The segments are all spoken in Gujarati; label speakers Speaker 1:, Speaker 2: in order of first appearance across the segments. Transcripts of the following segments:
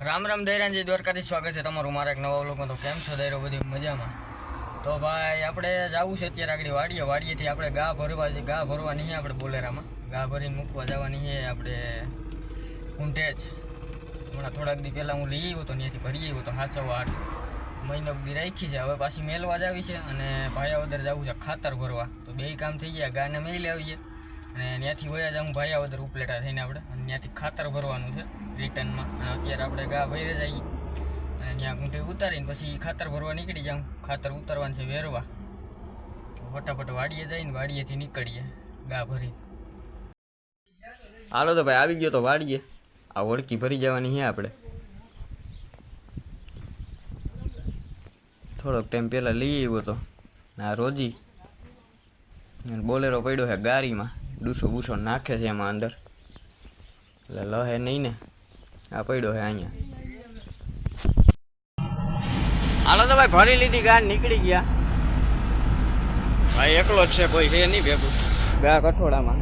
Speaker 1: રામ રામ દૈરાનજી દ્વારકાથી સ્વાગત છે તમારું મારા એક નવા લોકો તો કેમ છો દૈરો? બધી મજામાં? તો ભાઈ, આપણે જવું છે અત્યારે આગળ વાડીએ. વાડીએથી આપણે ગા ભરવા ગા ભરવાની નહીં, આપણે બોલેરામાં. ગા ભરીને મૂકવા જવાની છે આપણે કુંઢેજ. હમણાં થોડાક દી પહેલાં હું લઈ આવ્યો તો ત્યાંથી ભરી આવ્યો તો સાચવવા આઠ મહિનો બધી રાખી છે. હવે પાછી મેલવા જ આવી છે અને ભાયાવદર જવું છે ખાતર ભરવા. તો બે કામ થઈ ગયા. ગાને મેલી આવીએ. અને ત્યાંથી વયા જાઉં ભાયાવદર ઉપલેટા થઈને આપણે. અને ત્યાંથી ખાતર ભરવાનું છે, રિટર્નમાં. અને અત્યારે આપણે ગા ભરી જઈએ અને ત્યાં ગુંઠે ઉતારીને પછી ખાતર ભરવા નીકળી જાઉં. ખાતર ઉતારવાનું છે વેરવા. ફટાફટ વાડીએ જઈને વાડીએથી નીકળીએ, ગા ભરી હાલો તો ભાઈ, આવી ગયો તો વાડીએ. આ ઓળકી ભરી જવાની છે આપણે. થોડોક ટાઈમ પહેલાં લઈ આવ્યો તો. આ રોજી. બોલેરો પડ્યો છે ગાડીમાં. ડૂસો બૂસો નાખે છે એમાં અંદર. એટલે લહે નહીં ને? આ પડ્યો છે અહીંયા. હાલો તો ભાઈ ભરી લીધી ગાર નીકળી ગયા. ભાઈ એકલો જ છે કોઈ છે નહીં ભેગું. બે કઠોળામાં.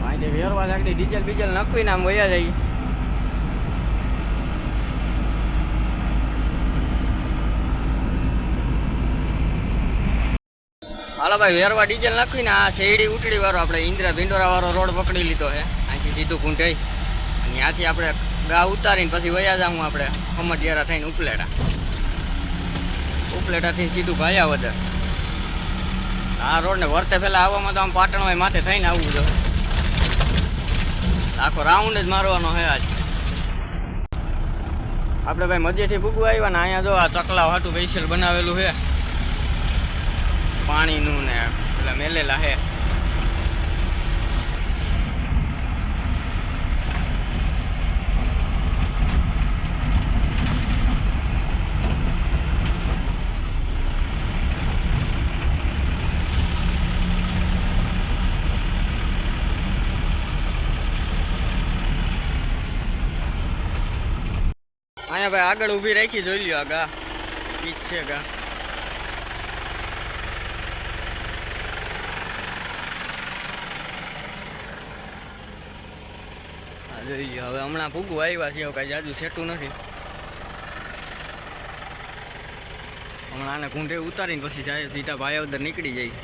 Speaker 1: ભાઈ વેરવા લાગડી ડીઝલ બીજલ નાખવીને આમ વયા જઈએ હાલો ભાઈ, વેરવા ડીઝલ નાખીને આ શેરડી ઉટડી વાળો આપણે ઇન્દ્રા ભિંડોરા વાળો રોડ પકડી લીધો છે. અહીંથી સીધું કુંઢાઈ અને ત્યાંથી આપણે ગા ઉતારીને પછી વયા જાઉં આપણે ખમટિયારા થઈને ઉપલેટા. ઉપલેટાથી સીધું ભાયા વધે. આ રોડને વર્તે પહેલાં આવવામાં તો આમ પાટણ હોય માથે થઈને આવવું જોઈએ. આખો રાઉન્ડ જ મારવાનો છે આજ. આપણે ભાઈ મધ્યથી ભૂગવા આવ્યા ને અહીંયા જો આ ચકલા હાટું સ્પેશિયલ બનાવેલું છે. પાણીનું ને પેલા મેલેલા હે. અહીંયા ભાઈ આગળ ઊભી રાખી જોઈ લ્યો આ ગા. છે ગા. આ જોઈ લ્યો હવે હમણાં ભૂગું આવ્યા છે કાંઈ જાજુ સેટું નથી. હમણાં આને કુંઢે ઉતારીને પછી જાય, સીધા ભાયાવદર નીકળી જાય.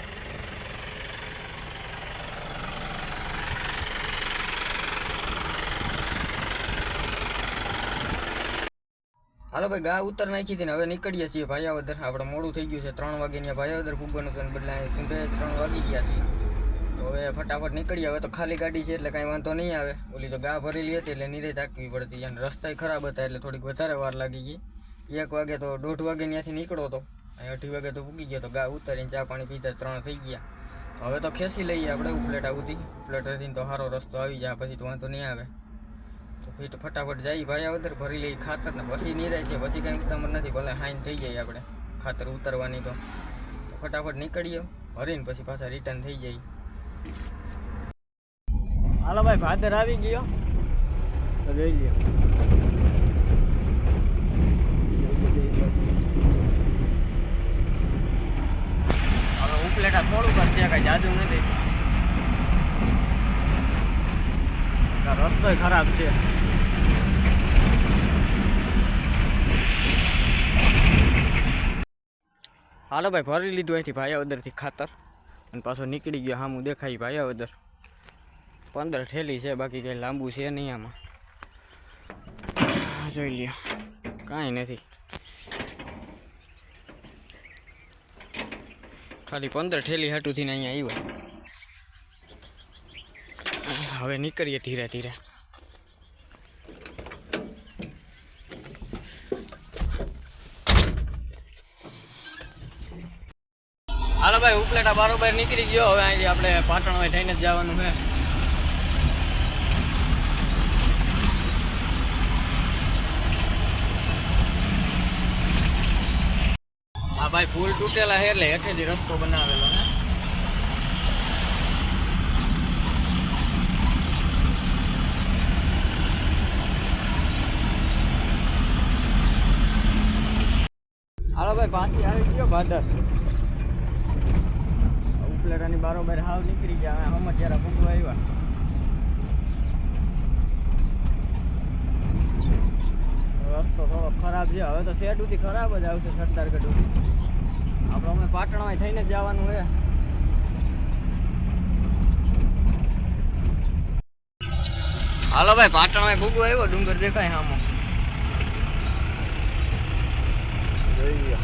Speaker 1: હાલો ભાઈ, ગા ઉતર નાખી હતી ને હવે નીકળીએ છીએ ભાયાવદર આપણે મોડું થઈ ગયું છે, ત્રણ વાગે ત્યાં ભાયાવદર ફૂગવાનું હતું બદલે કુંઢે ત્રણ વાગી ગયા છે તો હવે ફટાફટ નીકળીએ. હવે તો ખાલી ગાડી છે એટલે કાંઈ વાંધો નહીં આવે. ઓલી તો ગા ભરેલી હતી એટલે નીરે તાકવી પડતી. અને રસ્તાય ખરાબ હતા એટલે થોડીક વધારે વાર લાગી ગઈ. એક વાગે તો દોઢ વાગે ત્યાંથી નીકળો તો. અહીં અઢી વાગે તો પૂગી ગયો તો ગા ઉતારીને ચા પાણી પીતા ત્રણ થઈ ગયા. હવે તો ખેંચી લઈએ આપણે ઉપલેટા સુધી. ઉપલેટાથી તો સારો રસ્તો આવી જાય, પછી તો વાંધો નહીં આવે. તો ફીટ ફટાફટ જઈ ભાયાવદર ભરી લઈ ખાતર ને પછી નિરાય છે. પછી કાંઈ ઉતામર નથી ભલે હાઈન થઈ જાય આપણે. ખાતર ઉતારવાની તો. ફટાફટ નીકળીએ. ભરીને પછી પાછા રિટર્ન થઈ જાય. હાલો ભાઈ, ભાદર આવી ગયો. તો જોઈ લ્યો. ઉપલેટા થોડું જ છે, કાંઈ જાજુ નથી. રસ્તો ખરાબ છે. હાલો ભાઈ ભરી લીધું અહીંથી ભાયાવદરથી ખાતર. અને પાછો નીકળી ગયો સામું દેખાય ભાઈ અવદર પંદર ઠેલી છે, બાકી કંઈ લાંબુ છે નહીં આમાં. જોઈ લ્યો, કાંઈ નથી. ખાલી પંદર ઠેલી હાટુથી ને અહીંયા આવ્યા. હવે નીકળીએ ધીરે ધીરે. હાલો ભાઈ, ઉપલેટા બારોબાર નીકળી ગયો. હવે અહીંથી આપણે પાટણ હોય થઈને જ જવાનું છે. હા ભાઈ ફૂલ તૂટેલા છે એટલે હેઠેથી રસ્તો બનાવેલો હે હાલો ભાઈ, પાછી આવી ગયો, ભાદર. ઉપલેટાની બારોબાર હાવ નીકળી ગયા. અમે હમ જરા ભૂગવા આવ્યા. ખરાબ છે. હવે તો શેડ સુધી ખરાબ જ આવશે સરદારગઢ સુધી. આપણે અમે પાટણમાં થઈને જ જવાનું છે. હાલો ભાઈ, પાટણમાં ભૂગો આવ્યો. ડુંગર દેખાય આમાં. જોઈએ.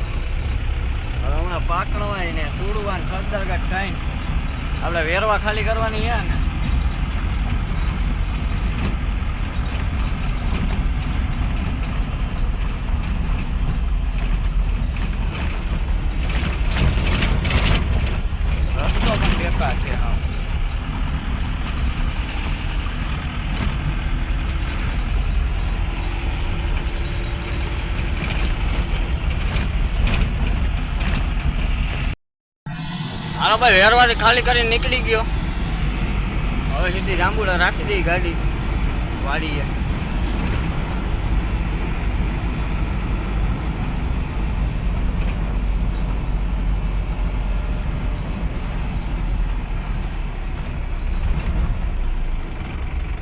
Speaker 1: હમણાં પાટણમાં ને સુડવાન સરદારગઢ થઈને આપણે વેરવા ખાલી કરવાની છે ને. રસ્તો પણ બેકાર છે, હા. હાલો ભાઈ વેરવાથી ખાલી કરીને નીકળી ગયો. હવે સીધી જાંબુડા રાખી દઈ ગાડી. વાડીએ.